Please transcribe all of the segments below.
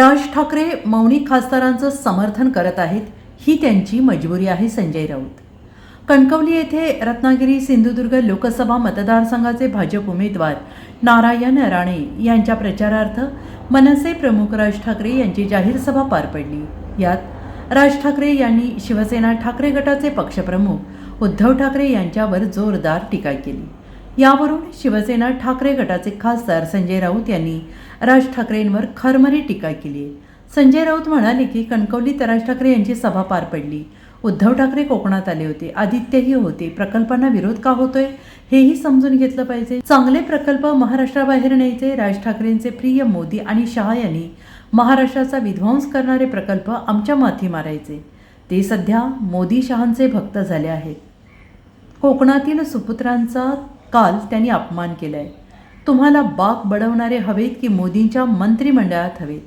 राज ठाकरे मौनी खासदारांचं समर्थन करत आहेत ही त्यांची मजबुरी आहे संजय राऊत. कणकवली येथे रत्नागिरी सिंधुदुर्ग लोकसभा मतदारसंघाचे भाजप उमेदवार नारायण राणे यांच्या प्रचारार्थ मनसे प्रमुख राज ठाकरे यांची जाहीर सभा पार पडली. यात राज ठाकरे यांनी शिवसेना ठाकरे गटाचे पक्षप्रमुख उद्धव ठाकरे यांच्यावर जोरदार टीका केली. यावरून शिवसेना ठाकरे गटाचे खासदार संजय राऊत यांनी राज ठाकरेंवर खरमरी टीका केली. आहे संजय राऊत म्हणाले की कणकवलीत राज ठाकरे यांची सभा पार पडली. उद्धव ठाकरे कोकणात आले होते. आदित्यही होते. प्रकल्पांना विरोध का होतोय? हेही समजून घेतलं पाहिजे. चांगले प्रकल्प महाराष्ट्राबाहेर न्यायचे राज ठाकरेंचे प्रिय मोदी आणि शहा यांनी महाराष्ट्राचा विध्वंस करणारे प्रकल्प आमच्या माथी मारायचे. ते सध्या मोदी शहांचे भक्त झाले आहेत. कोकणातील सुपुत्रांचा काल त्यांनी अपमान केलाय. तुम्हाला बाग बडवणारे हवेत की मोदींच्या मंत्रिमंडळात हवेत?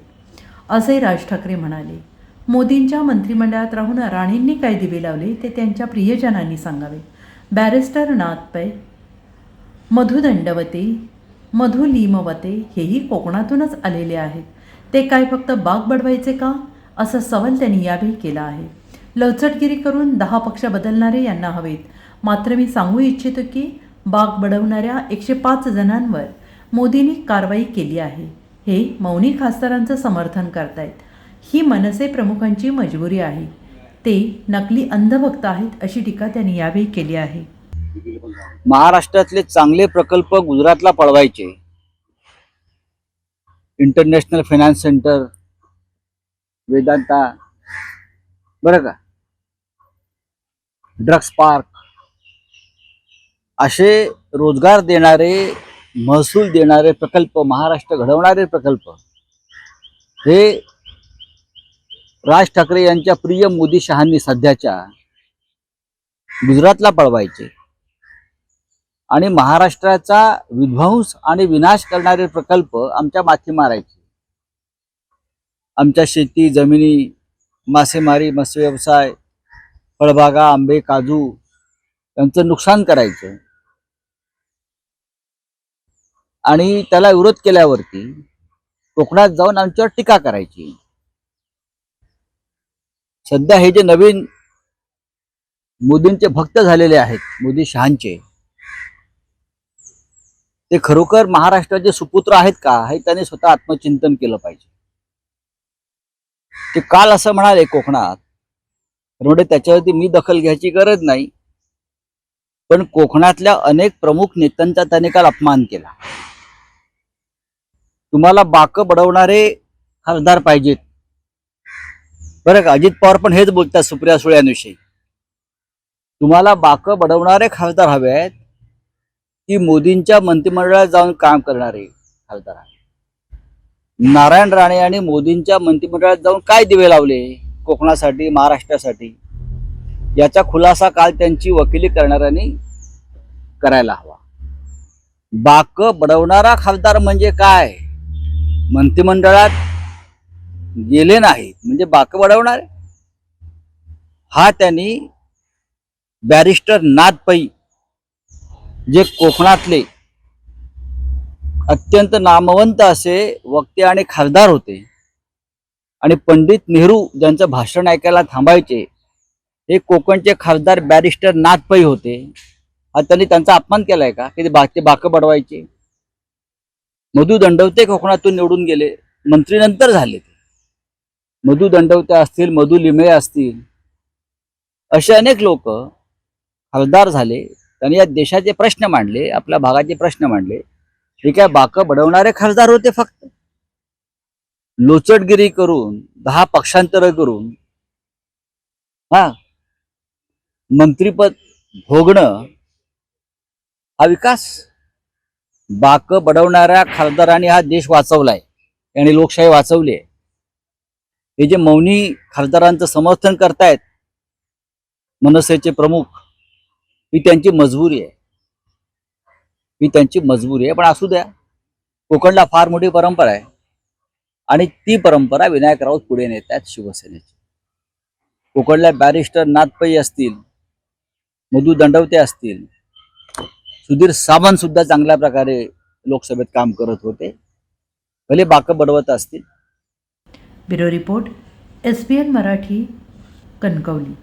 असे राज ठाकरे म्हणाले. मोदींच्या मंत्रिमंडळात राहून राणेंनी काय दिवे लावले ते त्यांच्या प्रियजनांनी सांगावे. बॅरिस्टर नाथ पै मधु दंडवते मधु लीमवते हेही कोकणातूनच आलेले आहेत. ते काय फक्त बाग बडवायचे का? असा सवाल त्यांनी यावेळी केला आहे. लवचटगिरी करून दहा पक्ष बदलणारे यांना हवेत. मात्र मी सांगू इच्छितो की बाग बडवणाऱ्या एकशे पाच जणांवर मोदींनी कारवाई केली आहे. हे मौनी खासदारांचं समर्थन करतायत. ही मनसे प्रमुखांची मजबुरी आहे. ते नकली अंधभक्त आहेत अशी टीका त्यांनी यावेळी केली आहे. महाराष्ट्रातले चांगले प्रकल्प गुजरातला पळवायचे. इंटरनॅशनल फायनान्स सेंटर वेदांता बरं का? ड्रग्स पार्क असे रोजगार देणारे महसूल देणारे प्रकल्प महाराष्ट्र घडवणारे प्रकल्प हे राज ठाकरे यांच्या प्रिय मोदी शहांनी सध्याच्या गुजरातला पळवायचे. आणि महाराष्ट्राचा विध्वंस आणि विनाश करणारे प्रकल्प आमच्या माथी मारायचे. आमच्या शेती जमिनी मासेमारी मत्स्य व्यवसाय फळबागा आंबे काजू त्यांचं नुकसान करायचं. आणि त्याला विरोध केल्यावरती कोकणात जाऊन आमच्यावर टीका करायची. सध्या हे जे नवीन मोदींचे भक्त झालेले आहेत मोदी शहांचे ते खरोखर महाराष्ट्राचे सुपुत्र आहेत का हे त्याने स्वतः आत्मचिंतन केलं पाहिजे. ते काल असं म्हणाले कोकणात त्याच्यावरती मी दखल घ्यायची गरज नाही. पण कोकणातल्या अनेक प्रमुख नेत्यांचा त्याने काल अपमान केला. तुम्हाला बाक बडवणारे खासदार पाहिजेत. बरं का अजित पवार पण हेच बोलतात सुप्रिया सुळ्यांविषयी तुम्हाला बाक बडवणारे खासदार हवे आहेत की मोदींच्या मंत्रिमंडळात जाऊन काम करणारे खासदार नारायण राणे आणि मोदींच्या मंत्रिमंडळात जाऊन काय दिवे लावले? कोकणासाठी महाराष्ट्रासाठी? याचा खुलासा काल त्यांची वकिली करणाऱ्यांनी करायला हवा. बाक बडवणारा खासदार म्हणजे काय? मंत्रिमंडळात गेले नाहीत. म्हणजे बाक बडवणारे? हा त्यांनी बॅरिस्टर नाथ पै जे कोकणातले अत्यंत नामवंत असे वक्ते आणि खासदार होते. आणि पंडित नेहरू ज्यांचं भाषण ऐकायला थांबायचे हे कोकणचे खासदार बॅरिस्टर नाथ पै होते. हा त्यांनी त्यांचा अपमान केलाय का? की ते बाकी बाक बडवायचे. मधु दंडवते कोकणातून निवडून गेले. मंत्री नंतर झाले ते. मधु दंडवते असतील मधु लिमळे असतील. असे अनेक लोक खासदार झाले. त्यांनी या देशाचे प्रश्न मांडले आपल्या भागाचे प्रश्न मांडले. हे काय बाक बडवणारे खासदार होते फक्त. लोचटगिरी करून दहा पक्षांतर करून. हा मंत्रीपद भोगणं हा विकास बाक बडवणाऱ्या खासदारांनी हा देश वाचवलाय. आणि लोकशाही वाचवली आहे हे जे मौनी खासदारांचं समर्थन करतायत मनसेचे प्रमुख ही त्यांची मजबुरी आहे. ही त्यांची मजबुरी आहे पण असू द्या. कोकणला फार मोठी परंपरा आहे. आणि ती परंपरा विनायक राऊत पुढे नेत आहेत शिवसेनेची. कोकणला बॅरिस्टर नाथपै असतील मधू दंडवते असतील. सुधीर सावंत सुद्धा चांगल्या प्रकारे लोकसभेत काम करत होते. भले बाक बडवत असतील. Bureau report S P N Marathi Kankavli.